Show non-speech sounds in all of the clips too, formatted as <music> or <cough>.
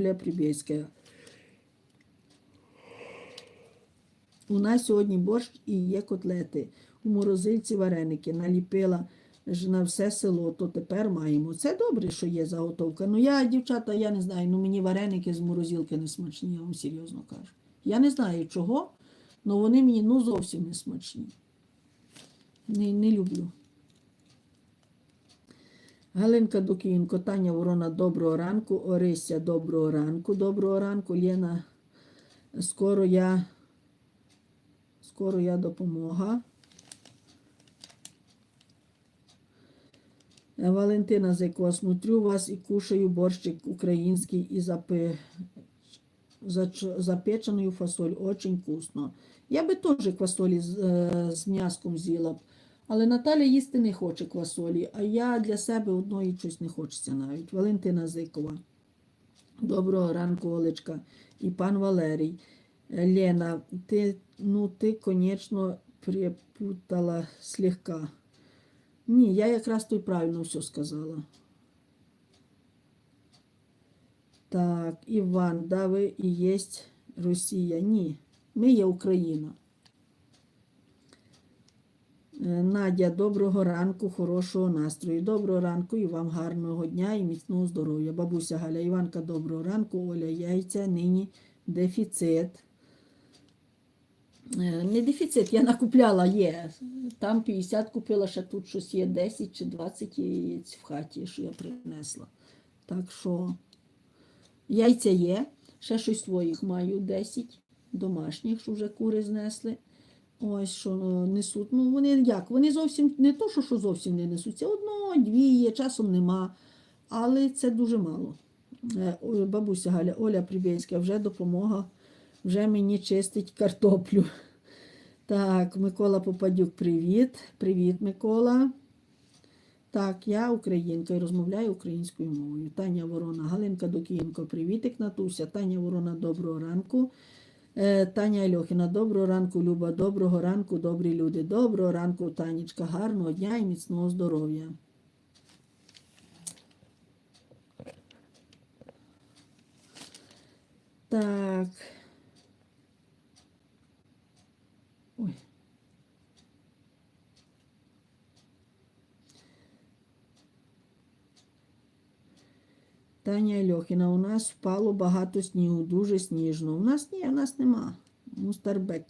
Оля Прибєцька. У нас сьогодні борщ і є котлети. У морозильці вареники наліпила ж на все село, то тепер маємо. Це добре, що є заготовка. Ну я, дівчата, я не знаю, ну мені вареники з морозилки не смачні, я вам серйозно кажу. Я не знаю чого, але вони мені ну зовсім не смачні. Не, не люблю. Галинка Дукієнко, Таня Ворона, доброго ранку. Орися, доброго ранку, доброго ранку. Лєна, скоро я, скоро я допомога. Валентина Зайкова, смотрю вас і кушаю борщик український і запи... запеченою фасоль. Очень вкусно. Я би теж квасолі з, е, з м'яском з'їла б. Але Наталя їсти не хоче квасолі, а я для себе одної щось не хочеться навіть. Валентина Зикова. Доброго ранку, Олечка. І пан Валерій. Лена, ти, ну, ти, конечно, припутала слегка. Ні, я якраз то й правильно все сказала. Так, Іван, да ви і єсть Росія? Ні, ми є Україна. Е, Надя, доброго ранку, хорошого настрою. Доброго ранку і вам гарного дня і міцного здоров'я. Бабуся Галя Іванка, доброго ранку. Оля, яйця, нині дефіцит. Е, Не дефіцит, я накупляла є. Там 50 купила, ще тут щось є 10 чи 20 яєць в хаті, що я принесла. Так що яйця є, ще щось своїх маю 10 домашніх, що вже кури знесли. Ось що е, несуть. Ну вони як? Вони зовсім не то, що, що зовсім не несуться. Одно, дві є, часом нема. Але це дуже мало. Е, Бабуся Галя, Оля Прибєнська, вже допомога, вже мені чистить картоплю. <laughs> Так, Микола Попадюк, привіт. Привіт, Микола. Так, я українка і розмовляю українською мовою. Таня Ворона, Галинка Докієнко, привітик, Натуся. Таня Ворона, доброго ранку. Е, Таня Льохіна, доброго ранку, Люба, доброго ранку, добрі люди. Доброго ранку, Танечка, гарного дня і міцного здоров'я. Так. Таня Альохіна, у нас впало багато снігу, дуже сніжно. У нас ні, у нас нема. Мустарбек.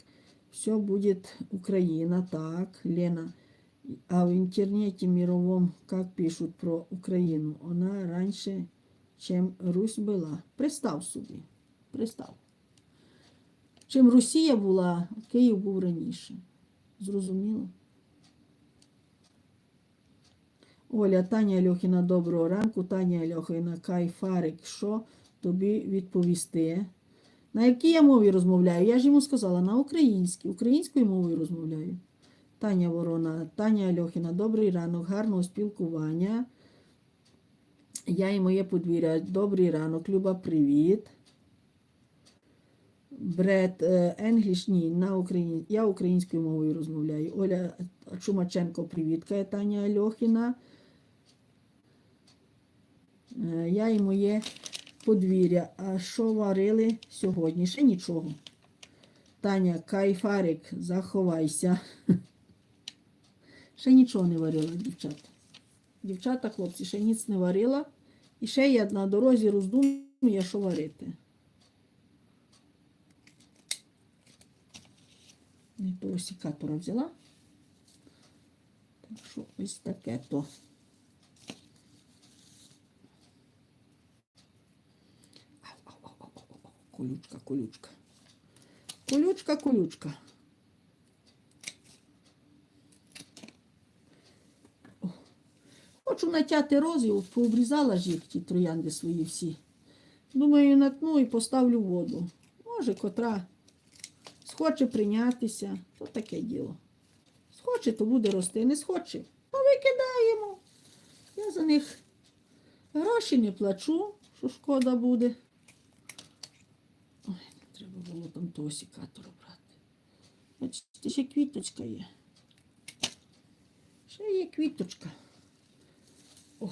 Все буде Україна, так, Лена. А в интернете мировом, как пишут про Украину, она раньше, чем Русь була. Представ собі, представ. Чим Росія була, Київ був раніше. Зрозуміло? Оля, Таня Альохіна, доброго ранку. Таня Альохіна, кайфарик, що тобі відповісти? На якій я мові розмовляю? Я ж йому сказала, на українській. Українською мовою розмовляю. Таня Ворона, Таня Альохіна, добрий ранок, гарного спілкування. Я і моє подвір'я. Добрий ранок, Люба, привіт. Бред, Енгліш, ні, на Україні. Я українською мовою розмовляю. Оля Чумаченко, привіт, Таня Альохіна. Е, Я і моє подвір'я. А що варили сьогодні? Ще нічого. Таня, кайфарик, заховайся. <laughs> Ще нічого не варила, дівчата. Дівчата, хлопці, ще ніц не варила. І ще я на дорозі роздумую, що варити. Не того сікатора взяла. Так що ось таке то. Колючка, колючка. Колючка, колючка. Хочу натяти розів, пообрізала ж їх ті троянди свої всі. Думаю, натну і поставлю воду. Може, котра схоче прийнятися, то таке діло. Схоче, то буде рости, не схоче, то викидаємо. Я за них гроші не плачу, що шкода буде. Того сікатора брати. Бачите, ще квіточка є. Ще є квіточка. О,